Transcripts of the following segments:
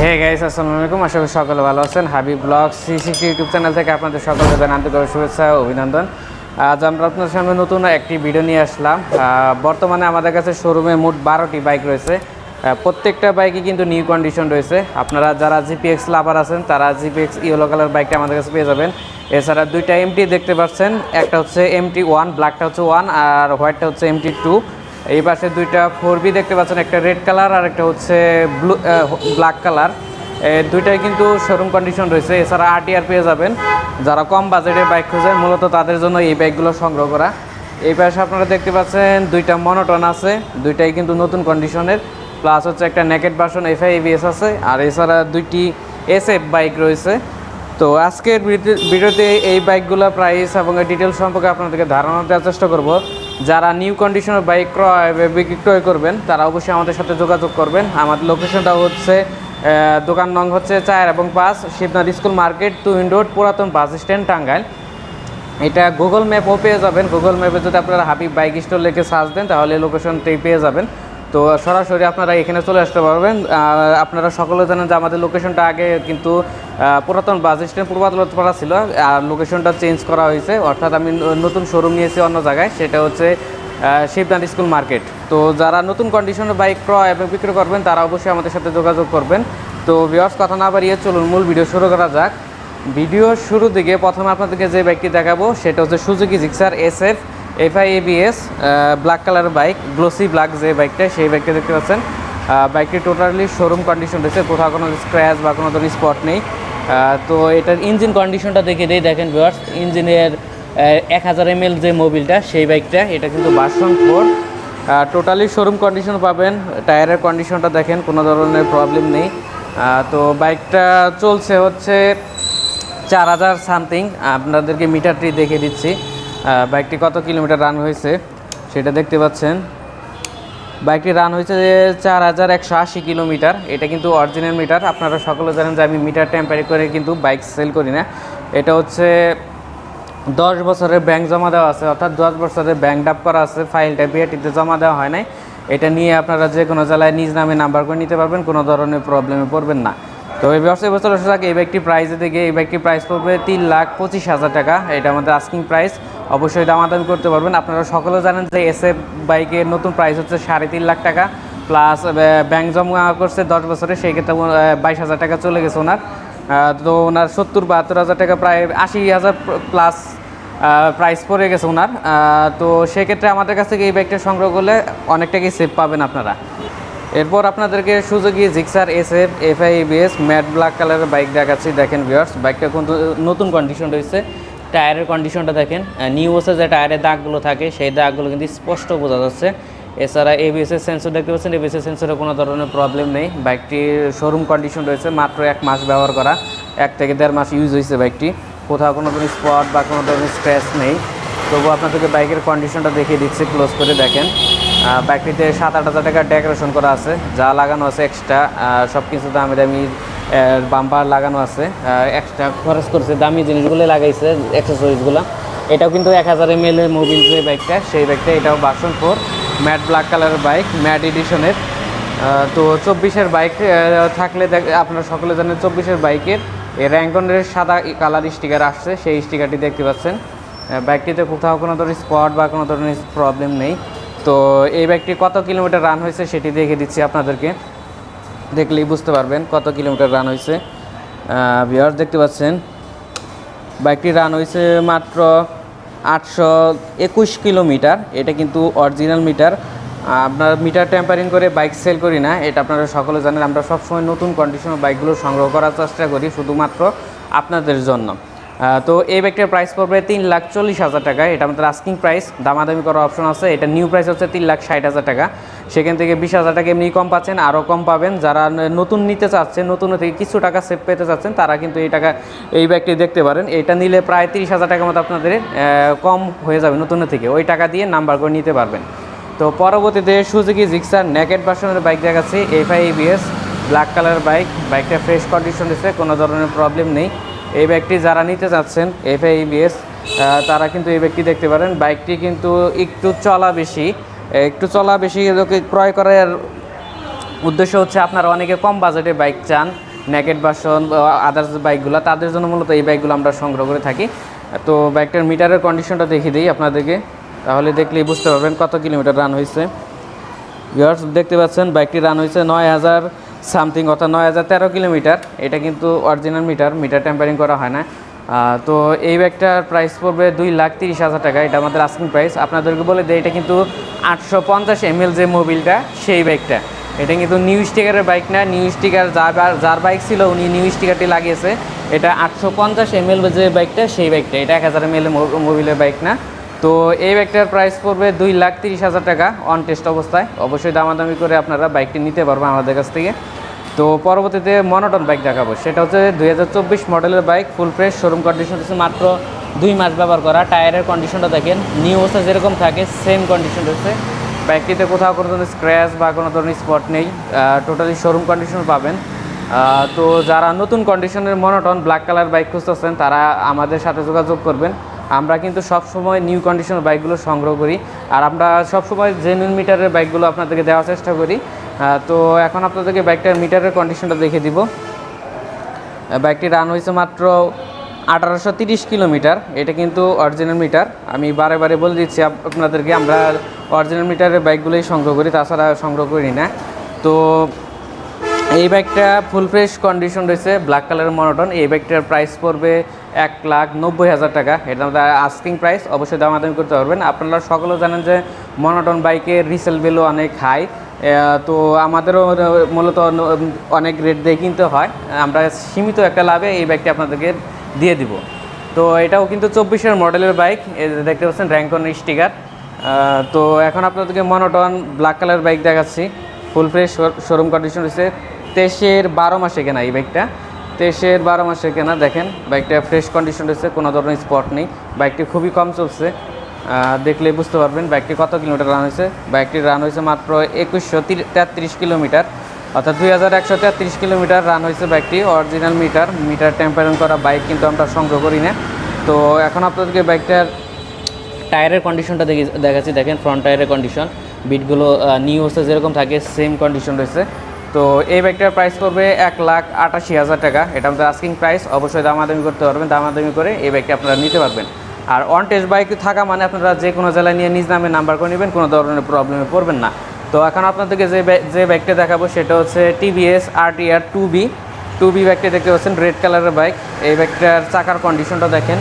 Hey guys আসসালামু আলাইকুম আশা করি সকলে ভালো আছেন। Habib blog CC YouTube channel থেকে আপনাদের সকলকে জানাই আন্তরিক শুভেচ্ছা অভিনন্দন। আজ আমরা আপনাদের সামনে নতুন একটি ভিডিও নিয়ে আসলাম। বর্তমানে আমাদের কাছে শোরুমে মোট বারোটি বাইক রয়েছে। প্রত্যেকটা বাইকই কিন্তু নিউ কন্ডিশন রয়েছে। আপনারা যারা জিপিএক্স লাভার আছেন, তারা জিপিএক্স ইয়েলো কালার বাইকটা আমাদের কাছে পেয়ে যাবেন। এছাড়া দুইটা এমটি দেখতে পাচ্ছেন। একটা হচ্ছে এমটি ওয়ান ব্ল্যাকটা হচ্ছে ওয়ান আর হোয়াইটটা হচ্ছে এমটি টু এই পাশে দুইটা ফোর বি দেখতে পাচ্ছেন, একটা রেড কালার আর একটা হচ্ছে ব্লু ব্ল্যাক কালার দুইটাই কিন্তু শোরুম কন্ডিশন রয়েছে। এছাড়া আরটিআর পেয়ে যাবেন। যারা কম বাজেটের বাইক খুঁজেন, মূলত তাদের জন্য এই বাইকগুলো সংগ্রহ করা। এই পাশে আপনারা দেখতে পাচ্ছেন, দুইটা মনোটন আছে। দুইটাই কিন্তু নতুন কন্ডিশনের প্লাস হচ্ছে একটা নেকেট ভার্সন এফআই এবিএস আছে। আর এছাড়া দুইটি এসএফ বাইক রয়েছে। তো আজকের ভিডিও- ভিডিওতে এই বাইকগুলোর প্রাইস এবং ডিটেলস সম্পর্কে আপনাদেরকে ধারণা দেওয়ার চেষ্টা করব। যারা নিউ কন্ডিশনের বাইক ক্রয় ক্রয় করবেন, তারা অবশ্যই আমাদের সাথে যোগাযোগ করবেন। আমাদের লোকেশনটা হচ্ছে দোকান নং হচ্ছে চার এবং pass Shibnath school market to indoor পুরাতন বাস স্ট্যান্ড টাঙ্গাইল। এটা গুগল ম্যাপও পেয়ে যাবেন। গুগল ম্যাপে যদি আপনারা হাবিব বাইক স্টোর লেখে সার্চ দেন, তাহলে লোকেশনটাই পেয়ে যাবেন। তো সরাসরি আপনারা এখানে চলে আসতে পারবেন। আপনারা সকলে জানেন যে আমাদের লোকেশনটা আগে কিন্তু পুরাতন বাস স্ট্যান্ড পূর্বাদলতপাড়া ছিল, আর লোকেশনটা চেঞ্জ করা হয়েছে। অর্থাৎ আমি নতুন শোরুম নিয়েছি অন্য জায়গায়, সেটা হচ্ছে শিবনাথ স্কুল মার্কেট তো যারা নতুন কন্ডিশনের বাইক ক্রয় এবং বিক্রি করবেন, তারা অবশ্যই আমাদের সাথে যোগাযোগ করবেন। তো ভিওর্স কথা না বাড়িয়ে চলুন, মূল ভিডিও শুরু করা যাক। ভিডিওর শুরু দিকে প্রথমে আপনাদেরকে যে বাইকটি দেখাবো, সেটা হচ্ছে Suzuki Gixxer S F FI ABS black colour bike glossy black যে বাইকটা সেই বাইকটা দেখতে পাচ্ছেন। বাইকটি টোটালি শোরুম কন্ডিশন রয়েছে, কোথাও কোনো স্ক্র্যাচ বা কোনো ধরনের স্পট নেই। তো এটার ইঞ্জিন কন্ডিশনটা দেখে দিই, দেখেন ভিওয়ার্স ইঞ্জিনের এক হাজার এম যে মোবিলটা সেই বাইকটা এটা কিন্তু বাসন ফোর টোটালি শোরুম কন্ডিশন পাবেন টায়ারের কন্ডিশনটা দেখেন, কোনো ধরনের প্রবলেম নেই। তো বাইকটা চলছে হচ্ছে চার হাজার সামথিং আপনাদেরকে মিটারটি দেখে দিচ্ছি। বাইকটি কত কিলোমিটার রান হয়েছে সেটা দেখতে পাচ্ছেন। বাইকটি রান হয়েছে যে চার হাজার একশো আশি কিলোমিটার, এটা কিন্তু অরিজিনাল মিটার আপনারা সকলে জানেন যে আমি মিটার টেম্পারি করে কিন্তু বাইক সেল করি না। এটা হচ্ছে দশ বছরের ব্যাংক জমা দেওয়া আছে, অর্থাৎ দশ বছরের ব্যাংক ডাপ করা আছে ফাইলটা বিআরটিতে জমা দেওয়া হয় নাই। এটা নিয়ে আপনারা যে কোনো জেলায় নিজ নামে নাম্বার করে নিতে পারবেন, কোনো ধরনের প্রবলেমে পড়বেন না। তো এই ব্যবসায় বছর থাকে এই বাইকটি প্রাইসে দেখে এই বাইকটি প্রাইস পড়বে তিন লাখ পঁচিশ হাজার টাকা। এটা আমাদের আস্কিং প্রাইস অবশ্যই দামাদামি করতে পারবেন। আপনারা সকলে জানেন যে এস এফ বাইকের নতুন প্রাইস হচ্ছে সাড়ে তিন লাখ টাকা। প্লাস ব্যাংক জমা করছে দশ বছরে, সেই ক্ষেত্রে বাইশ হাজার টাকা চলে গেছে ওনার তো ওনার সত্তর বাহাত্তর হাজার টাকা প্রায় আশি হাজার প্লাস প্রাইস পড়ে গেছে ওনার তো সেক্ষেত্রে আমাদের কাছ থেকে এই বাইকটা সংগ্রহ করলে অনেক টাকাই সেভ পাবেন আপনারা। এরপর আপনাদেরকে Suzuki Gixxer S F F I BS matte black কালারের বাইক দেখাচ্ছি। দেখেন ভিউয়ার্স বাইকটা কিন্তু নতুন কন্ডিশন রয়েছে। টায়ারের কন্ডিশনটা দেখেন নিউ ওসে যে টায়ারের দাগগুলো থাকে, সেই দাগগুলো কিন্তু স্পষ্ট বোঝা যাচ্ছে। এছাড়া এবিএস এর সেন্সর দেখতে পাচ্ছেন এবিএস এর সেন্সরে কোনো ধরনের প্রবলেম নেই। বাইকটির শোরুম কন্ডিশন রয়েছে, মাত্র এক মাস ব্যবহার করা, এক থেকে দেড় মাস ইউজ হয়েছে বাইকটি। কোথাও কোনো ধরনের স্পট বা কোনো ধরনের স্ক্র্যাচ নেই। তবু আপনাদেরকে বাইকের কন্ডিশনটা দেখিয়ে দিচ্ছি ক্লোজ করে দেখেন। বাইকটিতে সাত আট হাজার টাকার ডেকোরেশন করা আছে, যা লাগানো আছে এক্সট্রা সব কিছু দামি দামি বাম্পার লাগানো আছে এক্সট্রা খরচ করছে, দামি জিনিসগুলো লাগাইছে অ্যাক্সেসরিজগুলো এটাও কিন্তু এক হাজার এম এর মোবিল যে বাইকটা সেই বাইকটা এটাও বাসন ফোর ম্যাট ব্ল্যাক কালারের বাইক ম্যাট এডিশনের তো চব্বিশের বাইক থাকলে দেখ, আপনারা সকলে জানেন চব্বিশের বাইকের র্যাঙ্কনের সাদা কালার স্টিকার আসছে, সেই স্টিকারটি দেখতে পাচ্ছেন। বাইকটিতে কোথাও কোনো ধরনের স্পট বা কোনো ধরনের প্রবলেম নেই। তো এই বাইকটি কত কিলোমিটার রান হয়েছে সেটি দেখে দিচ্ছি আপনাদেরকে। দেখলেই বুঝতে পারবেন কত কিলোমিটার রান হয়েছে ভিওয়ার দেখতে পাচ্ছেন বাইকটি রান হয়েছে মাত্র আটশো একুশ কিলোমিটার। এটা কিন্তু অরিজিনাল মিটার আপনার মিটার ট্যাম্পারিং করে বাইক সেল করি না, এটা আপনারা সকলে জানেন। আমরা সবসময় নতুন কন্ডিশনের বাইকগুলো সংগ্রহ করার চেষ্টা করি, শুধুমাত্র আপনাদের জন্য। তো এই বাইকটার প্রাইস পড়বে তিন লাখ চল্লিশ হাজার টাকা। এটা আমাদের আস্কিং প্রাইস দামাদামি করার অপশন আছে। এটা নিউ প্রাইস হচ্ছে তিন লাখ ষাট হাজার টাকা। সেখান থেকে বিশ হাজার টাকা এমনি কম পাচ্ছেন আরও কম পাবেন। যারা নতুন নিতে চাচ্ছেন, নতুন থেকে কিছু টাকা সেভ পেতে চাচ্ছেন, তারা কিন্তু এই টাকা, এই ব্যাগটি দেখতে পারেন। এটা নিলে প্রায় তিরিশ হাজার টাকার মতো আপনাদের কম হয়ে যাবে নতুনের থেকে। ওই টাকা দিয়ে নাম্বার করে নিতে পারবেন। তো পরবর্তীতে সুজুকি জিক্সার নেকেট ভার্সনের বাইক দেখাচ্ছি। FI ABS black colour bike বাইকটা ফ্রেশ কন্ডিশন দিচ্ছে কোনো ধরনের প্রবলেম নেই। এই ব্যাগটি যারা নিতে চাচ্ছেন এফআই তারা কিন্তু এই ব্যাগটি দেখতে পারেন। বাইকটি কিন্তু একটু চলা বেশি। একটু চলা বেশি ক্রয় করার উদ্দেশ্য হচ্ছে আপনারা অনেকে কম বাজেটে বাইক চান নেকেট বাসন আদার্স বাইকগুলো, তাদের জন্য মূলত এই বাইকগুলো আমরা সংগ্রহ করে থাকি। তো বাইকটার মিটারের কন্ডিশনটা দেখিয়ে দিই আপনাদেরকে। তাহলে দেখলেই বুঝতে পারবেন কত কিলোমিটার রান হয়েছে। ভিউয়ার্স দেখতে পাচ্ছেন, বাইকটি রান হয়েছে নয় হাজার সামথিং অর্থাৎ নয় হাজার তেরো কিলোমিটার। এটা কিন্তু অরিজিনাল মিটার মিটার টেম্পারিং করা হয় না। তো এই ব্যাগটার প্রাইস পড়বে দুই লাখ তিরিশ হাজার টাকা। এটা আমাদের আস্কিং প্রাইস আপনাদেরকে বলে দেয় এটা কিন্তু আটশো পঞ্চাশ এমএল যে মোবিলটা সেই বাইকটা এটা কিন্তু নিউ স্টিকারের বাইক না নিউ স্টিকার যার যার বাইক ছিল, উনি নিউ স্টিকারটি লাগিয়েছে। এটা আটশো পঞ্চাশ এমএল যে বাইকটা সেই বাইকটা এটা এক হাজার এমএল মোবিলের বাইক না। তো এই বাইকটার প্রাইস পড়বে দুই লাখ তিরিশ হাজার টাকা অন টেস্ট অবস্থায়। অবশ্যই দামাদামি করে আপনারা বাইকটি নিতে পারবেন আমাদের কাছ থেকে। তো পরবর্তীতে মনোটন বাইক দেখাবো। সেটা হচ্ছে দুই হাজার চব্বিশ মডেলের bike full fresh showroom condition হচ্ছে মাত্র দুই মাস ব্যবহার করা। টায়ারের কন্ডিশনটা দেখেন নিউ অবস্থা যেরকম থাকে সেম কন্ডিশন হচ্ছে বাইকটিতে কোথাও কোনো ধরনের স্ক্র্যাচ বা কোনো ধরনের স্পট নেই টোটালি শোরুম কন্ডিশন পাবেন। তো যারা নতুন কন্ডিশনের মনোটন ব্ল্যাক কালার বাইক খুঁজতেছেন, তারা আমাদের সাথে যোগাযোগ করবেন। আমরা কিন্তু সব সময় নিউ কন্ডিশনের বাইকগুলো সংগ্রহ করি। আর আমরা সব সময় জেনুইন মিটারের বাইকগুলো আপনাদেরকে দেওয়ার চেষ্টা করি। তো এখন আপনাদেরকে বাইকটার মিটারের কন্ডিশনটা দেখে দিব। বাইকটি রান হয়েছে মাত্র আঠারোশো তিরিশ কিলোমিটার। এটা কিন্তু অরিজিনাল মিটার আমি বারে বারে বলে দিচ্ছি আপ- আপনাদেরকে, আমরা অরিজিনাল মিটারের বাইকগুলোই সংগ্রহ করি, তাছাড়া সংগ্রহ করি না। তো এই বাইকটা ফুল ফ্রেশ কন্ডিশন রয়েছে ব্ল্যাক কালারের মনোটন এই বাইকটার প্রাইস পড়বে এক লাখ নব্বই হাজার টাকা। এটা আমাদের আস্কিং প্রাইস অবশ্যই দামাদামি করতে পারবেন। আপনারা সকলেও জানেন যে মনোটন বাইকের রিসেল ভ্যালু অনেক হাই তো আমাদেরও মূলত অনেক রেট দিয়ে কিনতে হয়। আমরা সীমিত একটা লাভে এই বাইকটি আপনাদেরকে দিয়ে দিব। তো এটাও কিন্তু চব্বিশের মডেলের বাইক দেখতে পাচ্ছেন র্যাঙ্কন স্টিকার তো এখন আপনাদেরকে মনোটন ব্ল্যাক কালার বাইক দেখাচ্ছি। ফুল ফ্রেশ শোরুম কন্ডিশন রয়েছে তেইশের বারো মাসে কেনা এই বাইকটা তেইশের বারো মাসে কেনা, দেখেন বাইকটা ফ্রেশ কন্ডিশন রয়েছে, কোনো ধরনের স্পট নেই। বাইকটি খুবই কম চলছে। আহ, দেখলে বুঝতে পারবেন বাইকটি কত কিলোমিটার রান হয়েছে। বাইকটির রান হয়েছে মাত্র একুশশো তেত্রিশ কিলোমিটার। অর্থাৎ দুই হাজার একশো তেত্রিশ কিলোমিটার রান হয়েছে বাইকটি। অরিজিনাল মিটার মিটার টেম্পারিং করা বাইক কিন্তু আমরা সংগ্রহ করি না। তো এখন আপনাদেরকে বাইকটার টায়ারের কন্ডিশনটা দেখি দেখাচ্ছি। দেখেন ফ্রন্ট টায়ারের কন্ডিশন বিটগুলো নিউ হচ্ছে যেরকম থাকে সেম কন্ডিশন রয়েছে। তো এই বাইকটার প্রাইস পড়বে এক লাখ আটাশি হাজার টাকা। এটা আমাদের আস্কিং প্রাইস অবশ্যই দামাদামি করতে পারবেন। দামাদামি করে এই বাইকটা আপনারা নিতে পারবেন। আর অন টেস্ট বাইক থাকা মানে আপনারা যে কোনো জেলায় নিয়ে নিজ নামে নাম্বার করে নেবেন কোনো ধরনের প্রবলেমে পড়বেন না। তো এখন আপনাদেরকে যে যে বাইকটা দেখাবো সেটা হচ্ছে TVS R T B two B বাইকটা দেখতে পাচ্ছেন রেড কালারের বাইক এই বাইকটার চাকার কন্ডিশনটা দেখেন।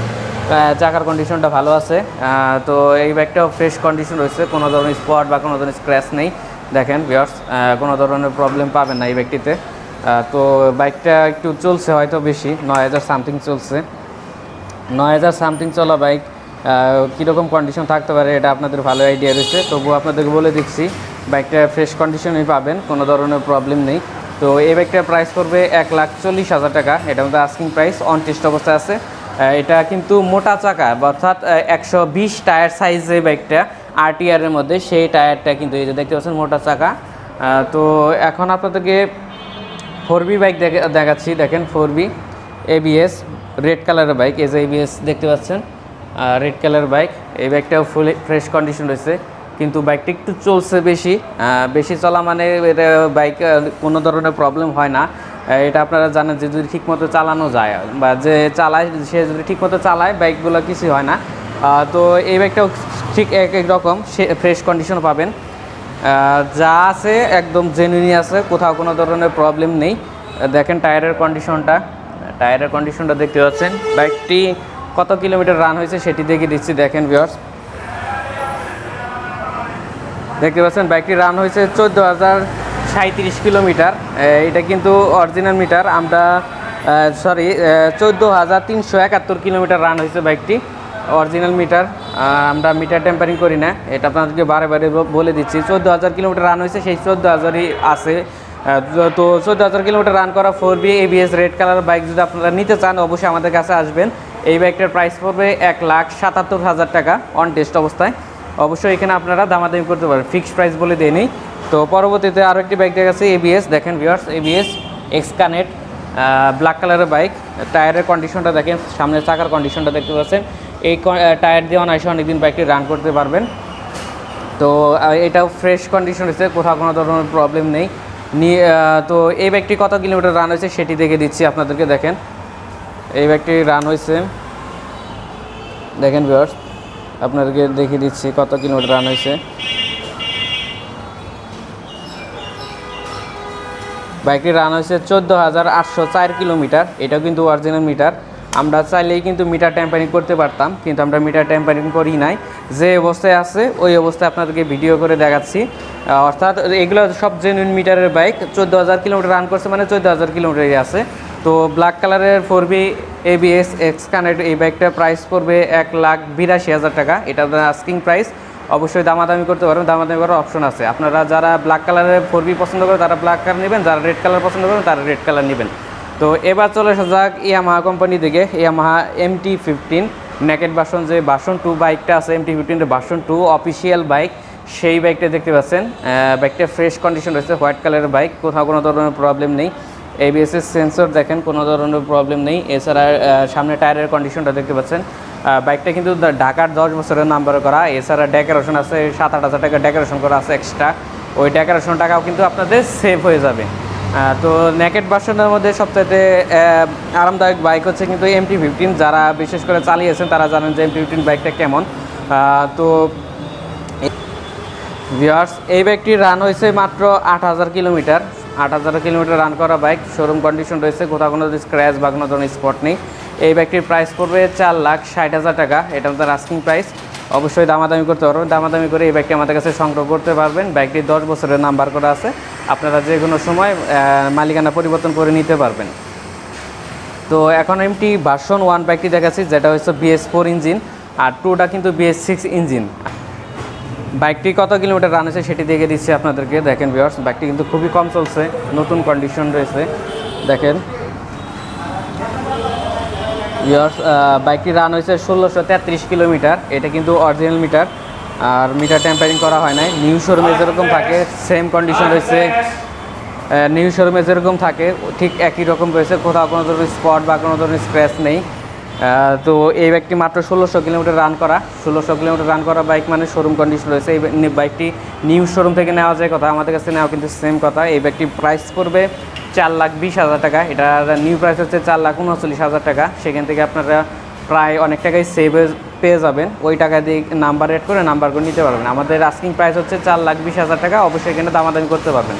চাকার কন্ডিশনটা ভালো আছে। তো এই বাইকটাও ফ্রেশ কন্ডিশন রয়েছে কোনো ধরনের স্পট বা কোনো ধরনের স্ক্র্যাচ নেই। দেখেন বিয়ার্স কোনো ধরনের প্রবলেম পাবেন না এই আহ, তো বাইকটা একটু চলছে হয়তো বেশি নয় হাজার সামথিং চলছে। নয় হাজার সামথিং চলা বাইক কীরকম কন্ডিশন থাকতে পারে এটা আপনাদের ভালো আইডিয়া রয়েছে তবুও আপনাদেরকে বলে দিচ্ছি, বাইকটা ফ্রেশ কন্ডিশনেই পাবেন, কোনো ধরনের প্রবলেম নেই। তো এই বাইকটার প্রাইস পড়বে এক লাখ চল্লিশ হাজার টাকা এটা আমাদের আস্কিং প্রাইস অন টেস্ট অবস্থায় আছে। এটা কিন্তু মোটা চাকা, অর্থাৎ একশো বিশ টায়ার সাইজ যে বাইকটা আরটিআর এর মধ্যে, সেই টায়ারটা কিন্তু এই যে দেখতে পাচ্ছেন, মোটা চাকা। তো এখন আপনাদেরকে ফোর বি বাইক দেখাচ্ছি, দেখেন ফোর বি এবিএস রেড কালারের বাইক যে এবিএস দেখতে পাচ্ছেন। রেড কালার বাইক, এই বাইকটাও ফুল ফ্রেশ কন্ডিশন রয়েছে। কিন্তু বাইকটা একটু চলছে বেশি। বেশি চলা মানে এটা বাইক কোনো ধরনের প্রবলেম হয় না। এটা আপনারা জানেন যে যদি ঠিকমতো চালানো যায় বা যে চালায়, সে যদি ঠিকমতো চালায়, বাইকগুলো কিছু হয় না। তো এই বাইকটাও ঠিক এক এক রকম, সে ফ্রেশ কন্ডিশন পাবেন। যা আছে একদম জেনুইনি আছে, কোথাও কোনো ধরনের প্রবলেম নেই। দেখেন টায়ারের কন্ডিশনটা টায়ারের কন্ডিশনটা দেখতে পাচ্ছেন। বাইকটি কত কিলোমিটার রান হয়েছে সেটি দেখে দিচ্ছি, দেখেন ভিওর্স দেখতে পাচ্ছেন, বাইকটি রান হয়েছে চোদ্দ হাজার সাঁত্রিশ কিলোমিটার। এটা কিন্তু অরিজিনাল মিটার আমরা সরি চোদ্দ হাজার তিনশো একাত্তর কিলোমিটার রান হয়েছে বাইকটি অরিজিনাল মিটার আমরা মিটার টেম্পারিং করি না। এটা আপনাদেরকে বারে বারে বলে দিচ্ছি, চোদ্দ হাজার কিলোমিটার রান হয়েছে, সেই চোদ্দ হাজারই আছে। তো চোদ্দ হাজার কিলোমিটার রান করা four B ABS red colour bike যদি আপনারা নিতে চান, অবশ্যই আমাদের কাছে আসবেন। এই বাইকটার প্রাইস পড়বে এক লাখ সাতাত্তর হাজার টাকা অন টেস্ট অবস্থায়। অবশ্যই এখানে আপনারা দামাদামি করতে পারেন ফিক্সড প্রাইস বলে দিয়ে নেই। তো পরবর্তীতে আরও একটি বাইক দেখাচ্ছে এবিএস দেখেন viewers ABS X connect black কালারের বাইক টায়ারের কন্ডিশনটা দেখেন সামনের চাকার কন্ডিশনটা দেখতে পাচ্ছেন। এই টায়ার দিয়ে অনায়াসে অনেকদিন বাইকটি রান করতে পারবেন। তো এটাও ফ্রেশ কন্ডিশন রয়েছে, কোথাও কোনো ধরনের প্রবলেম নেই। নিয়ে তো এই ব্যাগটি কত কিলোমিটার রান হয়েছে সেটি দেখে দিচ্ছি আপনাদেরকে, দেখেন। এই ব্যাগটি রান হয়েছে। দেখেন ভিউয়ার্স আপনাদেরকে দেখিয়ে দিচ্ছি কত কিলোমিটার রান হয়েছে। বাইকটি রান হয়েছে চোদ্দ হাজার আটশো চার কিলোমিটার, এটাও কিন্তু অরিজিনাল মিটার আমরা চাইলেই কিন্তু মিটার ট্যাম্পারিং করতে পারতাম, কিন্তু আমরা মিটার ট্যাম্পারিং করি নাই। যে অবস্থায় আছে, ওই অবস্থায় আপনাদেরকে ভিডিও করে দেখাচ্ছি। অর্থাৎ এগুলো সব জেনুইন মিটারের বাইক চোদ্দ হাজার কিলোমিটার রান করছে মানে চোদ্দ হাজার কিলোমিটারই আছে। তো ব্ল্যাক কালারের four B ABS X connect এই বাইকটার প্রাইস পড়বে এক লাখ বিরাশি হাজার টাকা। এটা আস্কিং প্রাইস অবশ্যই দামাদামি করতে পারবেন, দামাদামি করার অপশন আছে। আপনারা যারা ব্ল্যাক কালারের ফোর বি পছন্দ করেন তারা ব্ল্যাক কালার নেবেন, যারা রেড কালার পছন্দ করেন, তারা রেড কালার নেবেন। তো এবার চলে আসা যাক ইয়ামাহা কোম্পানি থেকে Yamaha M T fifteen naked version যে বাসন টু বাইকটা আছে এম টি ফিফটিনের বাসন টু অফিসিয়াল বাইক সেই বাইকটা দেখতে পাচ্ছেন। বাইকটা ফ্রেশ কন্ডিশন রয়েছে হোয়াইট কালারের বাইক কোথাও কোনো ধরনের প্রবলেম নেই। এবিএস এর সেন্সর দেখেন, কোনো ধরনের প্রবলেম নেই। এছাড়া সামনে টায়ারের কন্ডিশনটা দেখতে পাচ্ছেন। বাইকটা কিন্তু ঢাকার দশ বছরের নাম্বার করা। এছাড়া ডেকোরেশন আছে, সাত আট হাজার টাকা ডেকোরেশন করা আছে এক্সট্রা ওই ডেকোরেশন টাকাও কিন্তু আপনাদের সেভ হয়ে যাবে। তো নেকেট ভার্সনের মধ্যে সবচাইতে আরামদায়ক বাইক হচ্ছে কিন্তু এমটি ফিফটিন যারা বিশেষ করে চালিয়েছেন, তারা জানেন যে এমটি ফিফটিন বাইকটা কেমন। তো ভিওয়ার্স এই বাইকটি রান হয়েছে মাত্র আট হাজার কিলোমিটার। আট হাজার কিলোমিটার রান করা বাইক। শোরুম কন্ডিশন রয়েছে, কোথাও কোনো স্ক্র্যাচ বা কোনো ধরনের স্পট নেই। এই বাইকটির প্রাইস পড়বে চার লাখ ষাট হাজার টাকা। এটা আমাদের আস্কিং প্রাইস অবশ্যই দামাদামি করতে পারবেন দামাদামি করে এই বাইকটি আমাদের কাছে সংগ্রহ করতে পারবেন। বাইকটি দশ বছরের নাম্বার করা আছে। আপনারা যে কোনো সময় মালিকানা পরিবর্তন করে নিতে পারবেন। তো এখন এমটি ভার্সন ওয়ান বাইকটি দেখাচ্ছি, যেটা হচ্ছে বিএস ফোর ইঞ্জিন আর টুটা কিন্তু বিএস সিক্স ইঞ্জিন বাইকটি কত কিলোমিটার রান হয়েছে সেটি দেখে দিচ্ছি আপনাদেরকে। দেখেন ভিওর্স বাইকটি কিন্তু খুবই কম চলছে, নতুন কন্ডিশন রয়েছে। দেখেন। বাইকটি রান হয়েছে ষোলোশো তেত্রিশ কিলোমিটার, এটা কিন্তু অরিজিনাল মিটার আর মিটার টেম্পারিং করা হয় নাই। নিউ শোরুমে যেরকম থাকে সেম কন্ডিশন রয়েছে। নিউ শোরুমে যেরকম থাকে, ঠিক একই রকম রয়েছে। কোথাও কোনো ধরনের স্পট বা কোনো ধরনের স্ক্র্যাচ নেই। তো এই বাইকটি মাত্র ষোলোশো কিলোমিটার রান করা। ষোলোশো কিলোমিটার রান করা বাইক মানে শোরুম কন্ডিশন রয়েছে। এই বাইকটি নিউ শোরুম থেকে নেওয়া যায় কথা। আমাদের কাছে নেওয়া কিন্তু সেম কথা। এই বাইকটি প্রাইস পড়বে চার লাখ বিশ হাজার টাকা। এটার নিউ প্রাইস হচ্ছে চার লাখ উনচল্লিশ হাজার টাকা। সেখান থেকে আপনারা প্রায় অনেক টাকাই সেভ পেয়ে যাবেন। ওই টাকা দিয়ে নাম্বার রেড করে নাম্বার করে নিতে পারবেন। আমাদের আস্কিং প্রাইস হচ্ছে চার লাখ বিশ হাজার টাকা। অবশ্যই এখানে দামাদামি করতে পারবেন।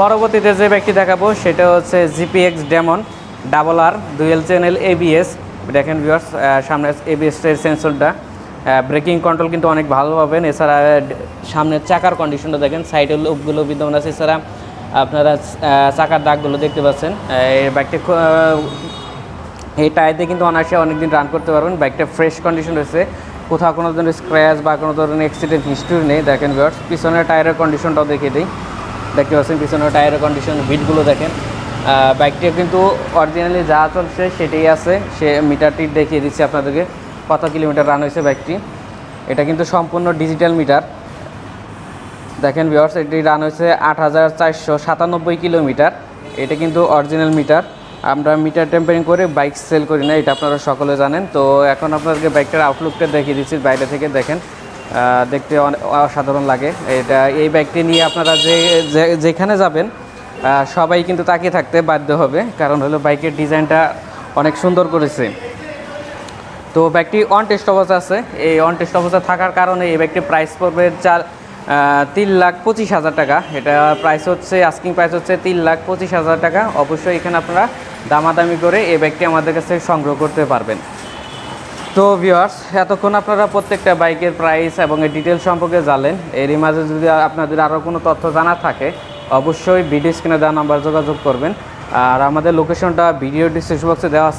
পরবর্তীতে যে ব্যক্তি দেখাবো সেটা হচ্ছে জিপিএক্স ডেমন ডাবল আর দুয়েল চ্যানেল এবিএস দেখেন ভিউয়ার্স সামনে এবিএস এর সেন্সরটা ব্রেকিং কন্ট্রোল কিন্তু অনেক ভালো পাবেন। এছাড়া সামনের চাকার কন্ডিশনটা দেখেন। সাইডের লোকগুলো বিদ্যমান আছে। এছাড়া আপনারা চাকার দাগগুলো দেখতে পাচ্ছেন। এই আহ, এই টায়ার দিয়ে কিন্তু অনায়াসে অনেকদিন রান করতে পারবেন। বাইকটা ফ্রেশ কন্ডিশন রয়েছে। কোথাও কোনো ধরনের স্ক্র্যাচ বা কোনো ধরনের অ্যাক্সিডেন্ট হিস্ট্রি নেই, দেখেন ভিউয়ার্স পিছনের টায়ারের কন্ডিশনটাও দেখিয়ে দিই। দেখতে পাচ্ছেন পিছনের টায়ারের কন্ডিশন বিটগুলো দেখেন। বাইকটি কিন্তু অরিজিনালি যা চলছে সেটাই আছে। সে মিটারটি দেখিয়ে দিচ্ছি আপনাদেরকে। কত কিলোমিটার রান হয়েছে বাইকটি এটা কিন্তু সম্পূর্ণ ডিজিটাল মিটার দেখেন ভিওর্স এটি রান হয়েছে আট হাজার চারশো সাতানব্বই কিলোমিটার এটা কিন্তু অরিজিনাল মিটার আমরা মিটার টেম্পারিং করে বাইক সেল করি না, এটা আপনারা সকলে জানেন। তো এখন আপনাদেরকে বাইকটার আউটলুকটা দেখিয়ে দিচ্ছি, বাইরে থেকে দেখেন। দেখতে অসাধারণ লাগে। এটা, এই বাইকটি নিয়ে আপনারা যে যেখানে যাবেন সবাই কিন্তু তাকিয়ে থাকতে বাধ্য হবে। কারণ হলো বাইকের ডিজাইনটা অনেক সুন্দর করেছে। তো ব্যাগটি অন টেস্ট অবস্থা আছে। এই অন টেস্ট অবস্থা থাকার কারণে এই ব্যাগটির প্রাইস পড়বে চার তিন লাখ পঁচিশ হাজার টাকা। এটা প্রাইস হচ্ছে আস্কিং প্রাইস হচ্ছে তিন লাখ পঁচিশ হাজার টাকা। অবশ্যই এখানে আপনারা দামাদামি করে এই ব্যাগটি আমাদের কাছে সংগ্রহ করতে পারবেন। তো ভিওয়ার্স এতক্ষণ আপনারা প্রত্যেকটা বাইকের প্রাইস এবং এর ডিটেলস সম্পর্কে জানলেন। এরই মাঝে যদি আপনাদের আরও কোনো তথ্য জানা থাকে, অবশ্যই ভিডিও স্ক্রিনে দেওয়া নাম্বার যোগাযোগ করবেন। আর আমাদের লোকেশনটা ভিডিও ডিসক্রিপশন বক্সে দেওয়া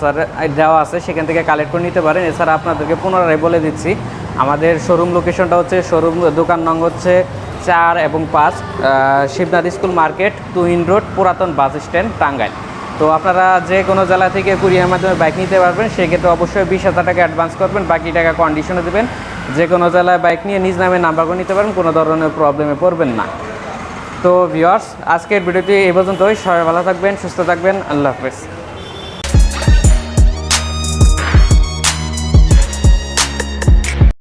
দেওয়া আছে, সেখান থেকে কালেক্ট করে নিতে পারেন। এছাড়া আপনাদেরকে পুনরায় বলে দিচ্ছি, আমাদের শোরুম লোকেশনটা হচ্ছে শোরুম দোকান নং হচ্ছে চার এবং পাঁচ Shibnath school market, Tuhin road, পুরাতন বাস স্ট্যান্ড, টাঙ্গাইল। তো আপনারা যে কোনো জেলা থেকে কুরিয়ার মাধ্যমে বাইক নিতে পারবেন, সেক্ষেত্রে অবশ্যই বিশ হাজার টাকা অ্যাডভান্স করবেন, বাকি টাকা কন্ডিশনে দেবেন। যে কোনো জেলায় বাইক নিয়ে নিজ নামে নাম্বার করে নিতে পারবেন কোনো ধরনের প্রবলেমে পড়বেন না। তো ভিওয়ার্স আজকের ভিডিওটি এই পর্যন্তই। সবাই ভালো থাকবেন, সুস্থ থাকবেন। আল্লাহ হাফেজ।